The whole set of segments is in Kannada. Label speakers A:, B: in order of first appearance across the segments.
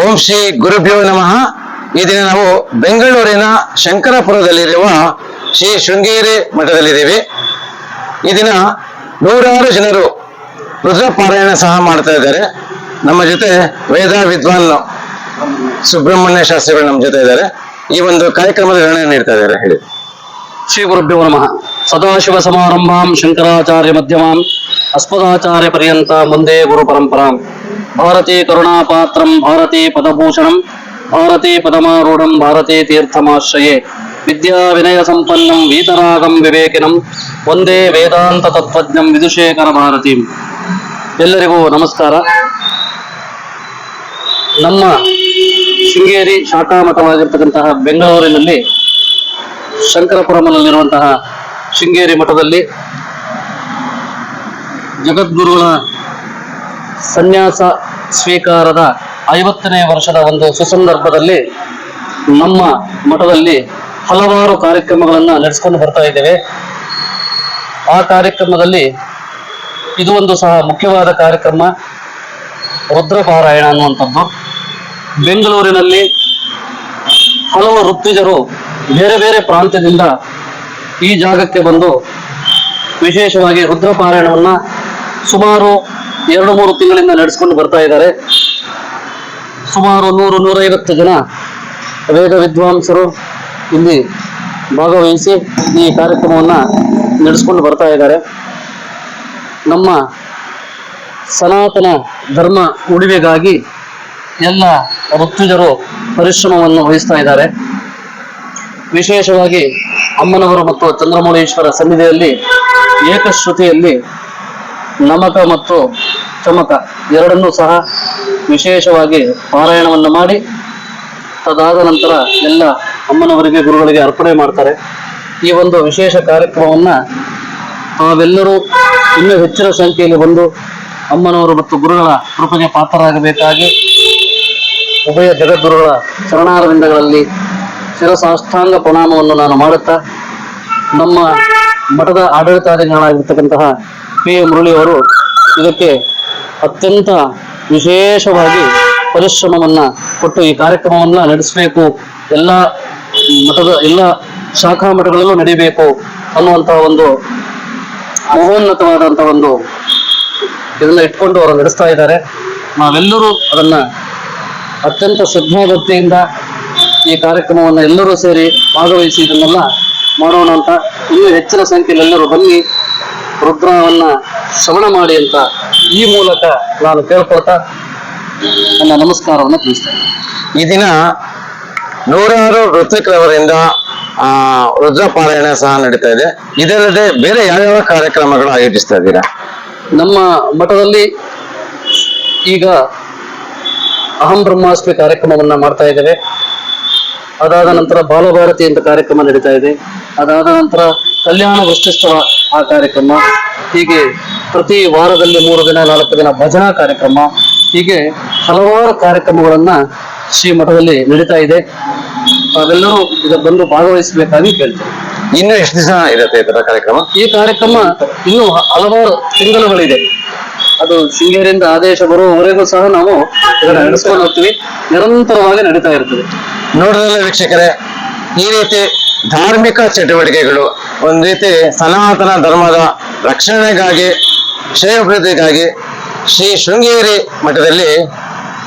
A: ಓಂ ಶ್ರೀ ಗುರುಭ್ಯೋ ನಮಃ. ಈ ದಿನ ನಾವು ಬೆಂಗಳೂರಿನ ಶಂಕರಪುರದಲ್ಲಿರುವ ಶ್ರೀ ಶೃಂಗೇರಿ ಮಠದಲ್ಲಿದ್ದೀವಿ. ಈ ದಿನ ನೂರಾರು ಜನರು ರುದ್ರಪಾರಾಯಣ ಸಹ ಮಾಡ್ತಾ ಇದ್ದಾರೆ. ನಮ್ಮ ಜೊತೆ ವೇದ ವಿದ್ವಾನ್ ಸುಬ್ರಹ್ಮಣ್ಯ ಶಾಸ್ತ್ರಿಗಳು ನಮ್ಮ ಜೊತೆ ಇದ್ದಾರೆ. ಈ ಒಂದು ಕಾರ್ಯಕ್ರಮದ ವಿವರಣೆ ನೀಡ್ತಾ ಇದ್ದಾರೆ, ಹೇಳಿ.
B: ಶ್ರೀ ಗುರುಭ್ಯೋ ನಮಃ. ಸದಾಶಿವ ಸಮಾರಂಭಾಂ ಶಂಕರಾಚಾರ್ಯ ಮಧ್ಯಮಾಂ ಅಸ್ಮದಾಚಾರ್ಯ ಪರ್ಯಂತ ಮುಂದೆ ಗುರು ಪರಂಪರಾಂ. ಭಾರತೀ ಕರುಣಾಪಾತ್ರಂ, ಭಾರತೀ ಪದಭೂಷಣಂ, ಭಾರತೀ ಪದಮಾರೂಢಂ, ಭಾರತೀ ತೀರ್ಥಮಾಶ್ರಯೇ. ವಿದ್ಯಾ ವಿನಯ ಸಂಪನ್ನಂ, ವೀತರಾಗಂ ವಿವೇಕಿನಂ, ಒಂದೇ ವೇದಾಂತ ತತ್ವಜ್ಞಂ ವಿದುಶೇಖರ ಭಾರತಿ. ಎಲ್ಲರಿಗೂ ನಮಸ್ಕಾರ. ನಮ್ಮ ಶೃಂಗೇರಿ ಶಾಖಾ ಮಠವಾಗಿರ್ತಕ್ಕಂತಹ ಬೆಂಗಳೂರಿನಲ್ಲಿ ಶಂಕರಪುರಮನಲ್ಲಿರುವಂತಹ ಶೃಂಗೇರಿ ಮಠದಲ್ಲಿ ಜಗದ್ಗುರುಗಳ ಸನ್ಯಾಸ ಸ್ವೀಕಾರದ ಐವತ್ತನೇ ವರ್ಷದ ಒಂದು ಸುಸಂದರ್ಭದಲ್ಲಿ ನಮ್ಮ ಮಠದಲ್ಲಿ ಹಲವಾರು ಕಾರ್ಯಕ್ರಮಗಳನ್ನು ನಡೆಸ್ಕೊಂಡು ಬರ್ತಾ ಇದ್ದೇವೆ. ಆ ಕಾರ್ಯಕ್ರಮದಲ್ಲಿ ಇದು ಒಂದು ಸಹ ಮುಖ್ಯವಾದ ಕಾರ್ಯಕ್ರಮ, ರುದ್ರಪಾರಾಯಣ ಅನ್ನುವಂಥದ್ದು. ಬೆಂಗಳೂರಿನಲ್ಲಿ ಹಲವು ವೃತ್ತಿಜರು ಬೇರೆ ಬೇರೆ ಪ್ರಾಂತ್ಯದಿಂದ ಈ ಜಾಗಕ್ಕೆ ಬಂದು ವಿಶೇಷವಾಗಿ ರುದ್ರಪಾರಾಯಣವನ್ನು ಸುಮಾರು ಎರಡು ಮೂರು ತಿಂಗಳಿಂದ ನಡೆಸ್ಕೊಂಡು ಬರ್ತಾ ಇದ್ದಾರೆ. ಸುಮಾರು ನೂರು, ನೂರೈವತ್ತು ಜನ ವೇದ ವಿದ್ವಾಂಸರು ಇಲ್ಲಿ ಭಾಗವಹಿಸಿ ಈ ಕಾರ್ಯಕ್ರಮವನ್ನು ನಡೆಸ್ಕೊಂಡು ಬರ್ತಾ ಇದ್ದಾರೆ. ನಮ್ಮ ಸನಾತನ ಧರ್ಮ ಉಳಿವೆಗಾಗಿ ಎಲ್ಲ ಋತುಜರು ಪರಿಶ್ರಮವನ್ನು ವಹಿಸ್ತಾ ಇದ್ದಾರೆ. ವಿಶೇಷವಾಗಿ ಅಮ್ಮನವರು ಮತ್ತು ಚಂದ್ರಮೌಳೇಶ್ವರ ಸನ್ನಿಧಿಯಲ್ಲಿ ಏಕಶ್ರುತಿಯಲ್ಲಿ ನಮಕ ಮತ್ತು ಚಮಕ ಎರಡನ್ನೂ ಸಹ ವಿಶೇಷವಾಗಿ ಪಾರಾಯಣವನ್ನು ಮಾಡಿ, ತದಾದ ನಂತರ ಎಲ್ಲ ಅಮ್ಮನವರಿಗೆ ಗುರುಗಳಿಗೆ ಅರ್ಪಣೆ ಮಾಡ್ತಾರೆ. ಈ ಒಂದು ವಿಶೇಷ ಕಾರ್ಯಕ್ರಮವನ್ನು ನಾವೆಲ್ಲರೂ ಇನ್ನೂ ಹೆಚ್ಚಿನ ಸಂಖ್ಯೆಯಲ್ಲಿ ಬಂದು ಅಮ್ಮನವರು ಮತ್ತು ಗುರುಗಳ ಕೃಪೆಗೆ ಪಾತ್ರರಾಗಬೇಕಾಗಿ ಉಭಯ ಜಗದ್ಗುರುಗಳ ಶರಣಾರವಿಂದಗಳಲ್ಲಿ ಶಿರಸಾಷ್ಟಾಂಗ ಪ್ರಣಾಮವನ್ನು ನಾನು ಮಾಡುತ್ತಾ ನಮ್ಮ ಮಠದ ಆಡಳಿತಾಧಿಕಾರಿಗಳಾಗಿರ್ತಕ್ಕಂತಹ ಪಿ ಎ ಮುರಳಿಯವರು ಇದಕ್ಕೆ ಅತ್ಯಂತ ವಿಶೇಷವಾಗಿ ಪರಿಶ್ರಮವನ್ನ ಕೊಟ್ಟು ಈ ಕಾರ್ಯಕ್ರಮವನ್ನ ನಡೆಸಬೇಕು. ಎಲ್ಲ ಮಠದ, ಎಲ್ಲ ಶಾಖಾ ಮಠಗಳಲ್ಲೂ ನಡೀಬೇಕು ಅನ್ನುವಂತಹ ಒಂದು ಮಹೋನ್ನತವಾದಂತಹ ಒಂದು ಇದನ್ನ ಇಟ್ಕೊಂಡು ಅವರು ನಡೆಸ್ತಾ ಇದ್ದಾರೆ. ನಾವೆಲ್ಲರೂ ಅದನ್ನ ಅತ್ಯಂತ ಶ್ರದ್ಧಾಭಕ್ತಿಯಿಂದ ಈ ಕಾರ್ಯಕ್ರಮವನ್ನು ಎಲ್ಲರೂ ಸೇರಿ ಭಾಗವಹಿಸಿ ಇದನ್ನೆಲ್ಲ ಮಾಡೋಣ ಅಂತ ಇನ್ನೂ ಹೆಚ್ಚಿನ ಸಂಖ್ಯೆಯಲ್ಲಿ ಎಲ್ಲರೂ ಬನ್ನಿ. ರುದ್ರವನ್ನ ಶ್ರವಣ ಮಾಡಿ ಅಂತ ಈ ಮೂಲಕ ನಾನು ಕೇಳ್ಕೊಳ್ತಾ ನನ್ನ ನಮಸ್ಕಾರವನ್ನು ತಿಳಿಸ್ತೇನೆ.
A: ಈ ದಿನ ನೂರಾರು ಋತ್ವಿಕರವರಿಂದ ಆ ರುದ್ರಪಾರಾಯಣ ಸಹ ನಡೀತಾ ಇದೆ. ಇದಲ್ಲದೆ ಬೇರೆ ಯಾವ್ಯಾವ ಕಾರ್ಯಕ್ರಮಗಳು ಆಯೋಜಿಸ್ತಾ ಇದ್ದೀರಾ?
B: ನಮ್ಮ ಮಠದಲ್ಲಿ ಈಗ ಅಹಂ ಬ್ರಹ್ಮಾಸ್ಮಿ ಕಾರ್ಯಕ್ರಮವನ್ನ ಮಾಡ್ತಾ ಇದ್ದೇವೆ. ಅದಾದ ನಂತರ ಬಾಲಭಾರತಿ ಅಂತ ಕಾರ್ಯಕ್ರಮ ನಡೀತಾ ಇದೆ. ಅದಾದ ನಂತರ ಕಲ್ಯಾಣ ವೃಷ್ಟಿಸ್ತವ ಆ ಕಾರ್ಯಕ್ರಮ ಹೀಗೆ ಪ್ರತಿ ವಾರದಲ್ಲಿ ಮೂರು ದಿನ ನಾಲ್ಕು ದಿನ ಭಜನಾ ಕಾರ್ಯಕ್ರಮ ಹೀಗೆ ಹಲವಾರು ಕಾರ್ಯಕ್ರಮಗಳನ್ನ ಶ್ರೀ ಮಠದಲ್ಲಿ ನಡೀತಾ ಇದೆ. ತಾವೆಲ್ಲರೂ ಇದ ಬಂದು ಭಾಗವಹಿಸಬೇಕಾಗಿ ಕೇಳ್ತೇವೆ
A: ಇನ್ನು ಎಷ್ಟು ದಿವಸ ಇರುತ್ತೆ ಇದರ ಕಾರ್ಯಕ್ರಮ?
B: ಈ ಕಾರ್ಯಕ್ರಮ ಇನ್ನೂ ಹಲವಾರು ತಿಂಗಳುಗಳಿದೆ. ಅದು ಶೃಂಗೇರಿಯಿಂದ ಆದೇಶ ಬರುವವರೆಗೂ ಸಹ ನಾವು ಇದನ್ನ ನಡೆಸ್ಕೊಂಡು ಹೋಗ್ತೀವಿ. ನಿರಂತರವಾಗಿ ನಡೀತಾ ಇರ್ತದೆ.
A: ನೋಡಿದ್ರಲ್ಲ ವೀಕ್ಷಕರೇ, ಈ ರೀತಿ ಧಾರ್ಮಿಕ ಚಟುವಟಿಕೆಗಳು, ಒಂದು ರೀತಿ ಸನಾತನ ಧರ್ಮದ ರಕ್ಷಣೆಗಾಗಿ ಶ್ರೇಯೋಭಿವೃದ್ಧಿಗಾಗಿ ಶ್ರೀ ಶೃಂಗೇರಿ ಮಠದಲ್ಲಿ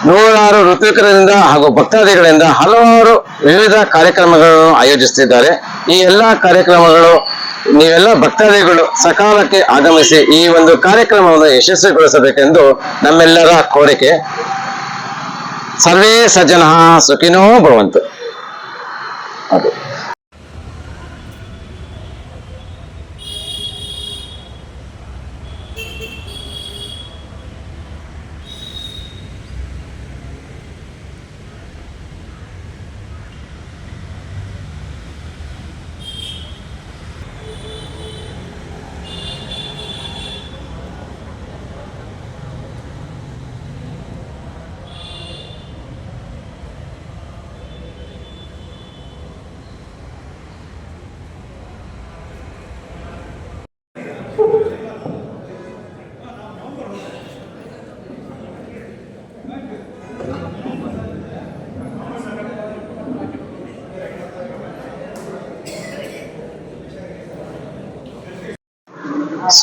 A: ನೂರಾರು ಋತುಕರಿಂದ ಹಾಗೂ ಭಕ್ತಾದಿಗಳಿಂದ ಹಲವಾರು ವಿವಿಧ ಕಾರ್ಯಕ್ರಮಗಳನ್ನು ಆಯೋಜಿಸುತ್ತಿದ್ದಾರೆ ಈ ಎಲ್ಲ ಕಾರ್ಯಕ್ರಮಗಳು ನೀವೆಲ್ಲ ಭಕ್ತಾದಿಗಳು ಸಕಾಲಕ್ಕೆ ಆಗಮಿಸಿ ಈ ಒಂದು ಕಾರ್ಯಕ್ರಮವನ್ನು ಯಶಸ್ವಿಗೊಳಿಸಬೇಕೆಂದು ನಮ್ಮೆಲ್ಲರ ಕೋರಿಕೆ. सर्वे सज्जन सुखिनो भवन्तु।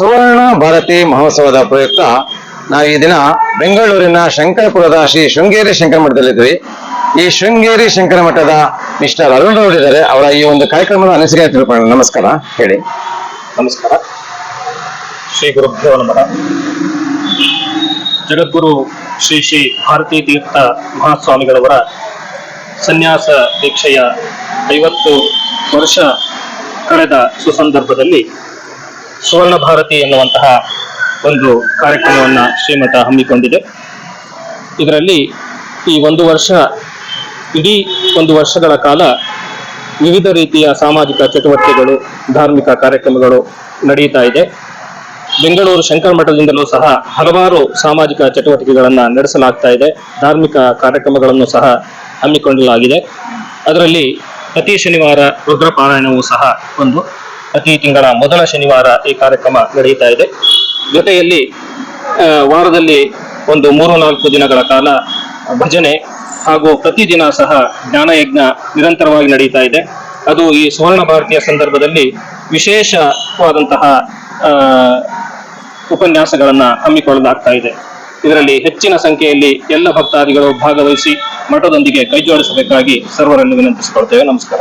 A: ಸುವರ್ಣ ಭಾರತಿ ಮಹೋತ್ಸವದ ಪ್ರಯುಕ್ತ ನಾವು ಈ ದಿನ ಬೆಂಗಳೂರಿನ ಶಂಕರಪುರದ ಶ್ರೀ ಶೃಂಗೇರಿ ಶಂಕರ ಮಠದಲ್ಲಿದ್ವಿ ಈ ಶೃಂಗೇರಿ ಶಂಕರ ಮಠದ ಮಿಸ್ಟರ್ ಅರುಣ್ ಇದ್ದಾರೆ. ಅವರ ಈ ಒಂದು ಕಾರ್ಯಕ್ರಮದ ಅನಿಸಿಕೆ ತಿಳ್ಕೊಳ್ಳೋಣ. ನಮಸ್ಕಾರ. ಹೇಳಿ.
C: ನಮಸ್ಕಾರ. ಶ್ರೀ ಗುರುಭ್ಯೋ ನಮಃ. ಜಗದ್ಗುರು ಶ್ರೀ ಶ್ರೀ ಭಾರತೀ ತೀರ್ಥ ಮಹಾಸ್ವಾಮಿಗಳವರ ಸನ್ಯಾಸ ದೀಕ್ಷೆಯ ಐವತ್ತು ವರ್ಷ ಕಳೆದ ಸುಸಂದರ್ಭದಲ್ಲಿ ಸುವರ್ಣ ಭಾರತಿ ಎನ್ನುವಂತಹ ಒಂದು ಕಾರ್ಯಕ್ರಮವನ್ನು ಶ್ರೀಮಠ ಹಮ್ಮಿಕೊಂಡಿದೆ. ಇದರಲ್ಲಿ ಈ ಒಂದು ವರ್ಷ, ಇಡೀ ಒಂದು ವರ್ಷಗಳ ಕಾಲ ವಿವಿಧ ರೀತಿಯ ಸಾಮಾಜಿಕ ಚಟುವಟಿಕೆಗಳು, ಧಾರ್ಮಿಕ ಕಾರ್ಯಕ್ರಮಗಳು ನಡೆಯುತ್ತಾ ಇದೆ. ಬೆಂಗಳೂರು ಶಂಕರ ಮಠದಿಂದಲೂ ಸಹ ಹಲವಾರು ಸಾಮಾಜಿಕ ಚಟುವಟಿಕೆಗಳನ್ನು ನಡೆಸಲಾಗ್ತಾ ಇದೆ. ಧಾರ್ಮಿಕ ಕಾರ್ಯಕ್ರಮಗಳನ್ನು ಸಹ ಹಮ್ಮಿಕೊಳ್ಳಲಾಗಿದೆ ಅದರಲ್ಲಿ ಪ್ರತಿ ಶನಿವಾರ ರುದ್ರಪಾರಾಯಣವೂ ಸಹ ಒಂದು ಪ್ರತಿ ತಿಂಗಳ ಮೊದಲ ಶನಿವಾರ ಈ ಕಾರ್ಯಕ್ರಮ ನಡೆಯುತ್ತಾ ಇದೆ. ಜೊತೆಯಲ್ಲಿ ವಾರದಲ್ಲಿ ಒಂದು ಮೂರು ನಾಲ್ಕು ದಿನಗಳ ಕಾಲ ಭಜನೆ ಹಾಗೂ ಪ್ರತಿದಿನ ಸಹ ಜ್ಞಾನಯಜ್ಞ ನಿರಂತರವಾಗಿ ನಡೀತಾ ಇದೆ. ಅದು ಈ ಸುವರ್ಣ ಭಾರತೀಯ ಸಂದರ್ಭದಲ್ಲಿ ವಿಶೇಷವಾದಂತಹ ಉಪನ್ಯಾಸಗಳನ್ನ ಹಮ್ಮಿಕೊಳ್ಳಲಾಗ್ತಾ ಇದೆ. ಇದರಲ್ಲಿ ಹೆಚ್ಚಿನ ಸಂಖ್ಯೆಯಲ್ಲಿ ಎಲ್ಲ ಭಕ್ತಾದಿಗಳು ಭಾಗವಹಿಸಿ ಮಠದೊಂದಿಗೆ ಕೈಜೋಡಿಸಬೇಕಾಗಿ ಸರ್ವರನ್ನು ವಿನಂತಿಸಿಕೊಳ್ತೇವೆ. ನಮಸ್ಕಾರ.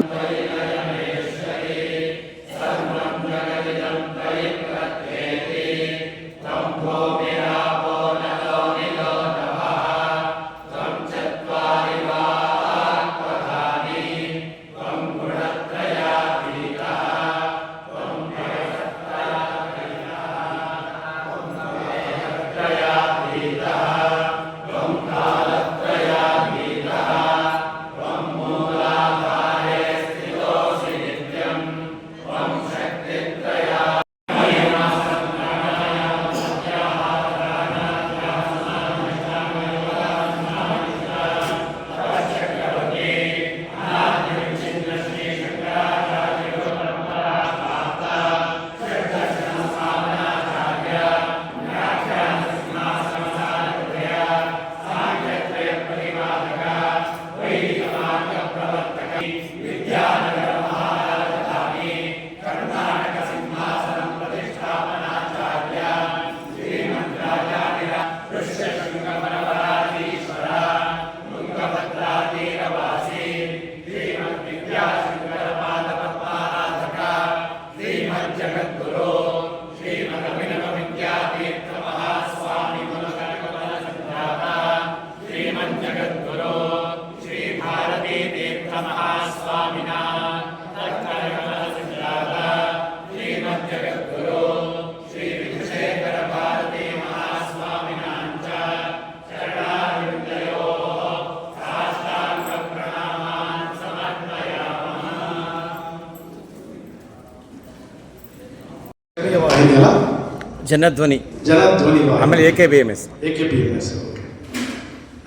D: ಜನಧ್ವನಿ.
E: ಜನಧ್ವನಿ.
D: ಆಮೇಲೆ A K B M S
E: A K B M S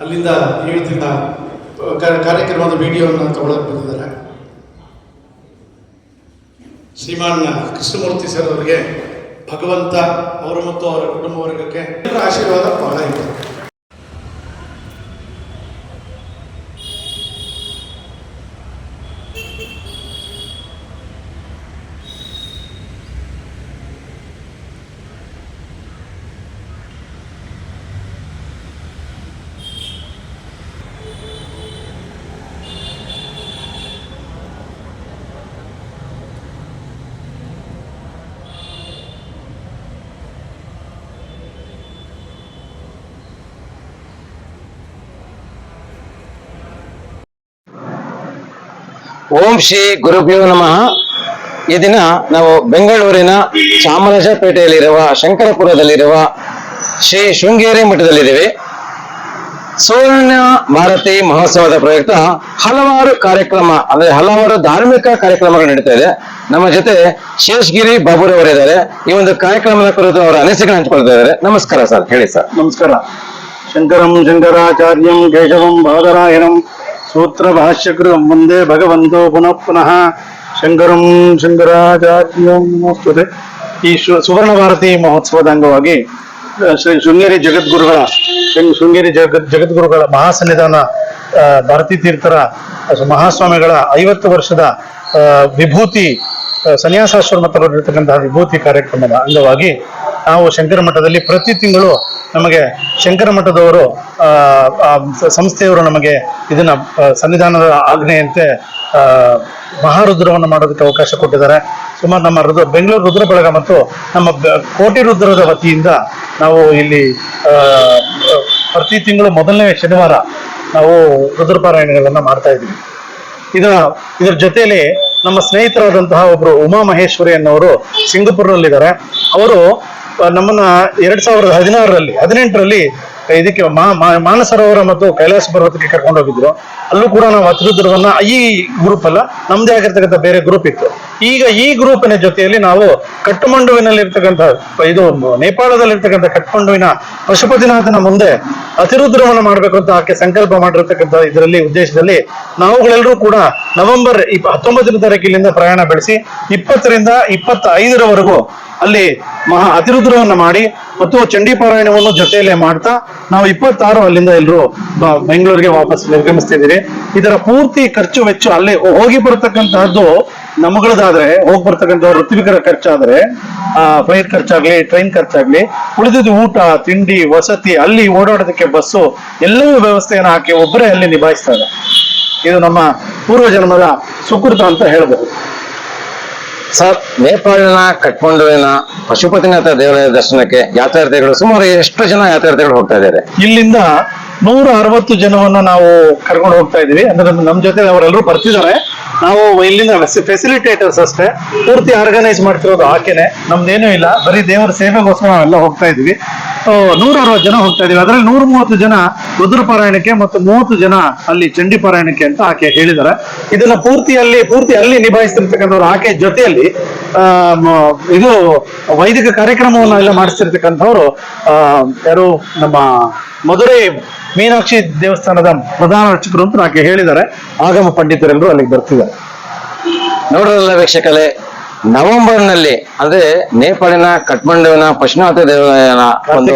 E: ಅಲ್ಲಿಂದ ಕ- ಕಾರ್ಯಕ್ರಮದ ವಿಡಿಯೋವನ್ನು ತಗೊಳಕ್ಕೆ ಬಂದಿದ್ದಾರೆ. ಶ್ರೀಮಾನ್ ಕೃಷ್ಣಮೂರ್ತಿ ಸರ್ ಅವರಿಗೆ ಭಗವಂತ ಅವರು ಮತ್ತು ಅವರ ಕುಟುಂಬ ವರ್ಗಕ್ಕೆ ಆಶೀರ್ವಾದ ಬಹಳ ಇದೆ.
A: ಓಂ ಶ್ರೀ ಗುರುಭ್ಯೋ ನಮಃ. ಈ ದಿನ ನಾವು ಬೆಂಗಳೂರಿನ ಚಾಮರಾಜಪೇಟೆಯಲ್ಲಿರುವ ಶಂಕರಪುರದಲ್ಲಿರುವ ಶ್ರೀ ಶೃಂಗೇರಿ ಮಠದಲ್ಲಿದ್ದೇವೆ. ಸುವರ್ಣ ಭಾರತಿ ಮಹೋತ್ಸವದ ಪ್ರಯುಕ್ತ ಹಲವಾರು ಕಾರ್ಯಕ್ರಮ, ಅಂದ್ರೆ ಹಲವಾರು ಧಾರ್ಮಿಕ ಕಾರ್ಯಕ್ರಮಗಳು ನಡೀತಾ ಇದೆ. ನಮ್ಮ ಜೊತೆ ಶೇಷಗಿರಿ ಬಾಬುರವರಿದ್ದಾರೆ. ಈ ಒಂದು ಕಾರ್ಯಕ್ರಮದ ಕುರಿತು ಅವರ ಅನಿಸಿಕೆ ಹಂಚಿಕೊಳ್ತಾ ಇದ್ದಾರೆ. ನಮಸ್ಕಾರ ಸರ್, ಹೇಳಿ ಸರ್.
F: ನಮಸ್ಕಾರ. ಶಂಕರಂ ಶಂಕರಾಚಾರ್ಯಂ ಕೇಶವಂ ಬಾದರಾಯಣಂ ಸೂತ್ರ ಭಾಷ್ಯಕೃತಂ ವಂದೇ ಭಗವಂತೋ ಪುನಃ ಪುನಃ ಶಂಕರಂ ಶಂಕರಾಚಾರ್ಯ ಈ ಸುವರ್ಣ ಭಾರತಿ ಮಹೋತ್ಸವದ ಅಂಗವಾಗಿ ಶ್ರೀ ಶೃಂಗೇರಿ ಜಗದ್ಗುರುಗಳ ಶೃಂಗ್- ಶೃಂಗೇರಿ ಜಗದ್, ಜಗದ್ಗುರುಗಳ ಮಹಾಸನ್ನಿಧಾನ ಭಾರತೀ ತೀರ್ಥರ ಮಹಾಸ್ವಾಮಿಗಳ ಐವತ್ತು ವರ್ಷದ ವಿಭೂತಿ ಸನ್ಯಾಸಾಶ್ರಮ ತಲುಪಿರ್ತಕ್ಕಂತಹ ವಿಭೂತಿ ಕಾರ್ಯಕ್ರಮದ ಅಂಗವಾಗಿ ನಾವು ಶಂಕರ ಮಠದಲ್ಲಿ ಪ್ರತಿ ತಿಂಗಳು ನಮಗೆ ಶಂಕರ ಮಠದವರು ಸಂಸ್ಥೆಯವರು ನಮಗೆ ಇದನ್ನ ಸಂವಿಧಾನದ ಆಜ್ಞೆಯಂತೆ ಮಹಾರುದ್ರವನ್ನು ಮಾಡೋದಕ್ಕೆ ಅವಕಾಶ ಕೊಟ್ಟಿದ್ದಾರೆ. ಸುಮಾರು ನಮ್ಮ ರುದ್ರ, ಬೆಂಗಳೂರು ರುದ್ರ ಬಳಗ ಮತ್ತು ನಮ್ಮ ಕೋಟಿ ರುದ್ರದ ವತಿಯಿಂದ ನಾವು ಇಲ್ಲಿ ಪ್ರತಿ ತಿಂಗಳು ಮೊದಲನೇ ಶನಿವಾರ ನಾವು ರುದ್ರಪಾರಾಯಣಗಳನ್ನ ಮಾಡ್ತಾ ಇದ್ದೀವಿ. ಇದರ ಇದರ ಜೊತೆಯಲ್ಲಿ ನಮ್ಮ ಸ್ನೇಹಿತರಾದಂತಹ ಒಬ್ರು ಉಮಾ ಮಹೇಶ್ವರಿ ಅನ್ನೋರು ಸಿಂಗಪುರ್ನಲ್ಲಿದ್ದಾರೆ. ಅವರು ನಮ್ಮನ್ನ ಎರಡ್ ಸಾವಿರದ ಹದಿನಾರರಲ್ಲಿ, ಹದಿನೆಂಟರಲ್ಲಿ ಇದಕ್ಕೆ ಮಾನಸರೋವರ ಮತ್ತು ಕೈಲಾಸ ಪರ್ವತಕ್ಕೆ ಕರ್ಕೊಂಡು ಹೋಗಿದ್ರು. ಅಲ್ಲೂ ಕೂಡ ನಾವು ಅತಿರುದ್ರವನ್ನ ಈ ಗ್ರೂಪ್ ಅಲ್ಲ, ನಮ್ದೇ ಆಗಿರ್ತಕ್ಕಂಥ ಬೇರೆ ಗ್ರೂಪ್ ಇತ್ತು. ಈಗ ಈ ಗ್ರೂಪಿನ ಜೊತೆಯಲ್ಲಿ ನಾವು ಕಟ್ಟಮಂಡುವಿನಲ್ಲಿರ್ತಕ್ಕಂಥ ಇದು ನೇಪಾಳದಲ್ಲಿರ್ತಕ್ಕಂಥ ಕಟ್ಮಂಡುವಿನ ಪಶುಪತಿನಾಥನ ಮುಂದೆ ಅತಿರುದ್ರವನ್ನ ಮಾಡಬೇಕು ಅಂತ ಆಕೆ ಸಂಕಲ್ಪ ಮಾಡಿರ್ತಕ್ಕಂಥ ಇದರಲ್ಲಿ ಉದ್ದೇಶದಲ್ಲಿ ನಾವುಗಳೆಲ್ಲರೂ ಕೂಡ ನವೆಂಬರ್ ಇಪ್ಪ, ಹತ್ತೊಂಬತ್ತನೇ ತಾರೀಕಿಲಿಂದ ಪ್ರಯಾಣ ಬೆಳೆಸಿ ಇಪ್ಪತ್ತರಿಂದ ಇಪ್ಪತ್ತ ಐದರವರೆಗೂ ಅಲ್ಲಿ ಮಹಾ ಅತಿರುದ್ರವನ್ನ ಮಾಡಿ ಮತ್ತು ಚಂಡಿ ಪಾರಾಯಣವನ್ನು ಜೊತೆಯಲ್ಲೇ ಮಾಡ್ತಾ ನಾವು ಇಪ್ಪತ್ತಾರು ಅಲ್ಲಿಂದ ಎಲ್ಲರೂ ಬೆಂಗಳೂರಿಗೆ ವಾಪಸ್ ನಿರ್ಗಮಿಸ್ತಿದ್ದೀರಿ. ಇದರ ಪೂರ್ತಿ ಖರ್ಚು ವೆಚ್ಚ ಅಲ್ಲಿ ಹೋಗಿ ಬರ್ತಕ್ಕಂತಹದ್ದು ನಮಗಳದಾದ್ರೆ, ಹೋಗಿ ಬರ್ತಕ್ಕಂಥ ಋತ್ವಿಕರ ಖರ್ಚಾದ್ರೆ, ಆ ಫ್ಲೈಟ್ ಖರ್ಚಾಗ್ಲಿ, ಟ್ರೈನ್ ಖರ್ಚಾಗ್ಲಿ, ಉಳಿದಿದ್ದು ಊಟ, ತಿಂಡಿ, ವಸತಿ, ಅಲ್ಲಿ ಓಡಾಡೋದಕ್ಕೆ ಬಸ್ಸು, ಎಲ್ಲವೂ ವ್ಯವಸ್ಥೆಯನ್ನು ಹಾಕಿ ಒಬ್ಬರೇ ಅಲ್ಲಿ ನಿಭಾಯಿಸ್ತಾರೆ. ಇದು ನಮ್ಮ ಪೂರ್ವ ಜನ್ಮದ ಸುಕೃತ ಅಂತ ಹೇಳ್ಬಹುದು
A: ಸರ್ ನೇಪಾಳಿನ ಕಠ್ಮಂಡುವಿನ ಪಶುಪತಿನಾಥ ದೇವಾಲಯ ದರ್ಶನಕ್ಕೆ ಯಾತ್ರಾರ್ಥಿಗಳು ಸುಮಾರು ಎಷ್ಟು ಜನ ಯಾತ್ರಾರ್ಥಿಗಳು ಹೋಗ್ತಾ ಇದ್ದಾರೆ?
F: ಇಲ್ಲಿಂದ ನೂರ ಅರವತ್ತು ಜನವನ್ನ ನಾವು ಕರ್ಕೊಂಡು ಹೋಗ್ತಾ ಇದೀವಿ ಅಂದ್ರೆ ನಮ್- ನಮ್ ಜೊತೆ ಅವರೆಲ್ಲರೂ ಬರ್ತಿದ್ದಾರೆ. ನಾವು ಇಲ್ಲಿಂದ ಫೆಸಿಲಿಟೇಟರ್ಸ್ ಅಷ್ಟೇ. ಪೂರ್ತಿ ಆರ್ಗನೈಸ್ ಮಾಡ್ತಿರೋದು ಆಕೆನೆ. ನಮ್ದೇನೂ ಇಲ್ಲ. ಬರೀ ದೇವರ ಸೇವೆಗೋಸ್ಕರ ನಾವೆಲ್ಲ ಹೋಗ್ತಾ ಇದೀವಿ ನೂರ ಅರವತ್ತು ಜನ ಹೋಗ್ತಾ ಇದೀವಿ ಅದರಲ್ಲಿ ನೂರ ಮೂವತ್ತು ಜನ ರುದ್ರ ಪಾರಾಯಣಕ್ಕೆ ಮತ್ತು ಮೂವತ್ತು ಜನ ಅಲ್ಲಿ ಚಂಡಿ ಪಾರಾಯಣಕ್ಕೆ ಅಂತ ಆಕೆ ಹೇಳಿದ್ದಾರೆ. ಇದನ್ನ ಪೂರ್ತಿ ಅಲ್ಲಿ ಪೂರ್ತಿ ಅಲ್ಲಿ ನಿಭಾಯಿಸ್ತಿರ್ತಕ್ಕಂಥವ್ರು ಆಕೆ ಜೊತೆಯಲ್ಲಿ ಇದು ವೈದಿಕ ಕಾರ್ಯಕ್ರಮವನ್ನ ಎಲ್ಲ ಮಾಡಿಸ್ತಿರ್ತಕ್ಕಂಥವ್ರು ಯಾರು ನಮ್ಮ ಮಧುರೈ ಮೀನಾಕ್ಷಿ ದೇವಸ್ಥಾನದ ಪ್ರಧಾನ ಅರ್ಚಕರು ಅಂತ ನಾಕೆ ಹೇಳಿದ್ದಾರೆ. ಆಗಮ ಪಂಡಿತರೆಲ್ಲರೂ ಅಲ್ಲಿಗೆ ಬರ್ತಿದ್ದಾರೆ.
A: ನೋಡಲ್ಲ ವೀಕ್ಷಕರೇ ನವೆಂಬರ್ನಲ್ಲಿ ಅಂದ್ರೆ ನೇಪಾಳಿನ ಕಠ್ಮಂಡುವಿನ ಪಶುನಾಥ ದೇವಾಲಯನ ಒಂದು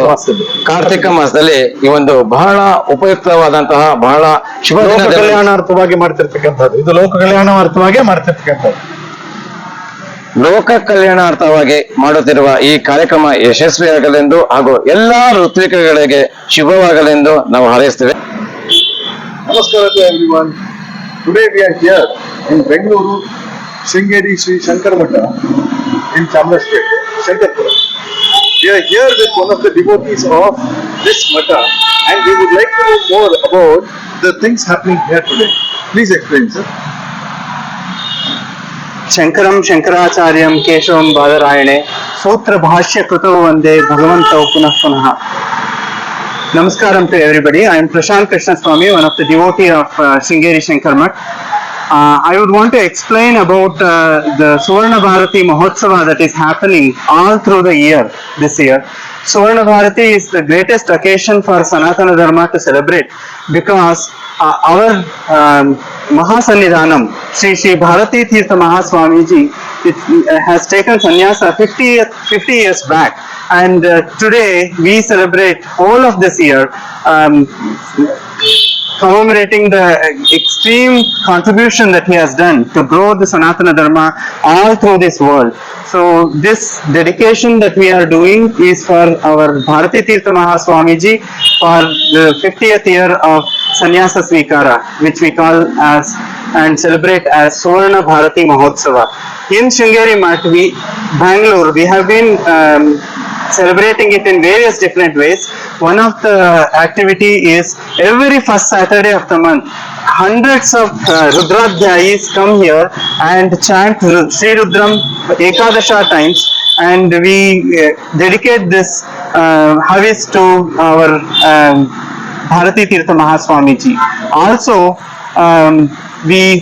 F: ಕಾರ್ತಿಕ ಮಾಸದಲ್ಲಿ.
A: ಈ ಒಂದು ಬಹಳ ಉಪಯುಕ್ತವಾದಂತಹ ಬಹಳ ಶುಭ
F: ಕಲ್ಯಾಣಾರ್ಥವಾಗಿ ಮಾಡ್ತಿರ್ತಕ್ಕಂಥದ್ದು. ಇದು ಲೋಕ ಕಲ್ಯಾಣಾರ್ಥವಾಗಿ ಮಾಡ್ತಿರ್ತಕ್ಕಂಥದ್ದು.
A: ಲೋಕ ಕಲ್ಯಾಣಾರ್ಥವಾಗಿ ಮಾಡುತ್ತಿರುವ ಈ ಕಾರ್ಯಕ್ರಮ ಯಶಸ್ವಿಯಾಗಲೆಂದು ಹಾಗೂ ಎಲ್ಲಾ ಋತ್ವಿಕಗಳಿಗೆ ಶುಭವಾಗಲೆಂದು ನಾವು ಹಾರೈಸ್ತೇವೆ.
G: ನಮಸ್ಕಾರ today we are here in Bengaluru Sringeri Shri Shankara Math in Chamarajpet Shankarpura we are here with one of the devotees of this math and we would like to know more about the things happening
H: here today please explain sir Shankara Shankaracharya Keshava बादरायणे सूत्र भाष्य कृत वंदे भगवंत पुनः पुनः। नमस्कार to everybody I'm Prashanth Krishna Swamy one of the devotee of Sringeri Shankara math we would want to explain about the Suvarna Bharati Mahotsava that is happening all through the year this year Suvarna Bharati is the greatest occasion for Sanatana Dharma to celebrate because our um, Mahasannidhanam, Sri Sri Bharati Tirtha Mahaswamiji, it uh, has taken sannyasa 50, 50 years back and uh, today we celebrate all of this year um, commemorating the extreme contribution that he has done to grow the Sanatana Dharma all through this world. So this dedication that we are doing is for our Bharati Tirtha Mahaswamiji for the 50th year of Sannyasa Svikara, which we call as and celebrate as Suvarna Bharati Mahotsava. In Shringeri Mat, we, Bangalore, we have been um, celebrating it in various different ways. One of the activity is every first Saturday of the month, hundreds of uh, Rudradhyayis come here and chant Sri Rudram Ekadasha times and we uh, dedicate this uh, Havis to our um, Bharati Tirtha Mahaswamiji. Also, um, we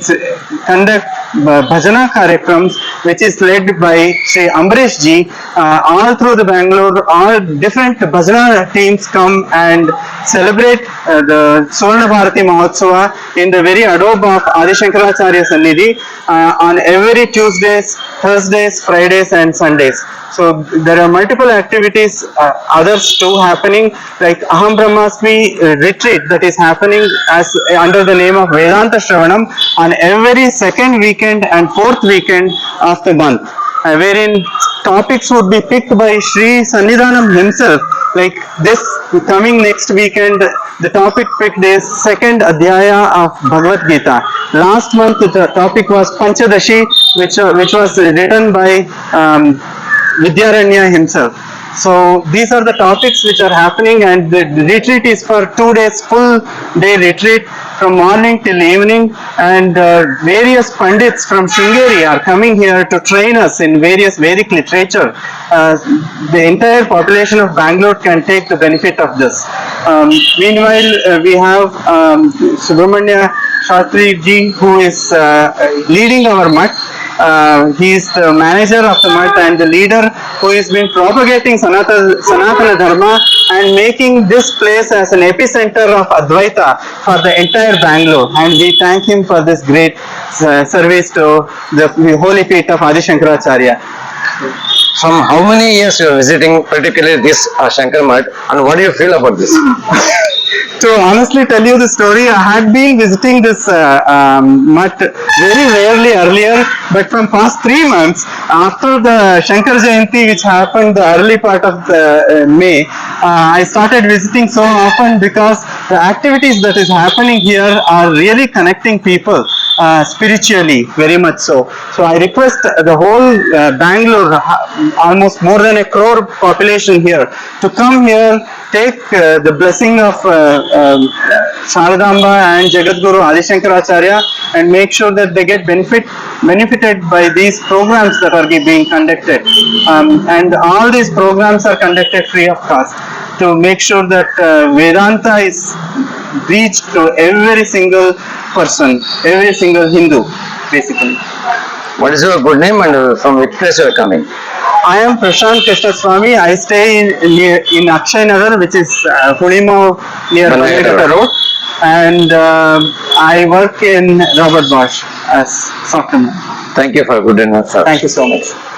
H: conduct bhajana karyakram which is led by Sri Ambrish ji. Uh, all through the Bangalore, all different bhajana teams come and celebrate uh, the Swarna Bharati Mahotsava in the very adobe of Adi Shankaracharya Sannidhi uh, on every Tuesdays, Thursdays, Fridays and Sundays. So there are multiple activities, uh, others too happening like Aham Brahmasmi uh, retreat that is happening as uh, under the name of Vedanta Shravanam on every second weekend and fourth weekend of the month. Uh, wherein topics would be picked by Sri Sannidhanam himself. Like this coming next weekend, the topic picked is second Adhyaya of Bhagavad Gita. Last month, the topic was Panchadashi, which, uh, which was written by um, Vidyaranya himself. So these are the topics which are happening and the retreat is for two days, full day retreat from morning till evening and uh, various pandits from Shringeri are coming here to train us in various Vedic literature. Uh, the entire population of Bangalore can take the benefit of this. Um, meanwhile, uh, we have um, Subramanya Shastri ji who is uh, leading our mutt uh, he is the manager of the mutt and the leader who has been propagating Sanatana, Sanatana Dharma and making this place as an epicenter of Advaita for the entire Bangalore. And we thank him for this great uh, service to the holy feet of Adi Shankaracharya.
A: From how many years you are visiting particularly this uh, Shankar Mutt and what do you feel about this?
H: To honestly tell you the story, I had been visiting this uh, um, mutt very rarely earlier, but from past three months, after the Shankar Jayanti, which happened the early part of the uh, May, uh, I started visiting so often because the activities that is happening here are really connecting people uh, spiritually, very much so. So I request the whole uh, Bangalore, almost more than a crore population here, to come here, take uh, the blessing of uh, um, and Jagadguru Adi Shankaracharya and make sure that they get benefit benefited by these programs that are being conducted. Um, and all these programs are conducted free of cost to make sure that uh, Vedanta is reached to every single person, every single Hindu, basically.
A: What is your good name and uh, from which place you are coming?
H: I am Prashant Krishnaswamy. I stay in near in Akshay Nagar, which is uh, near
A: Road.
H: Road, and uh, I work in Robert Bosch as software.
A: Thank you for good enough, sir.
H: Thank you so much.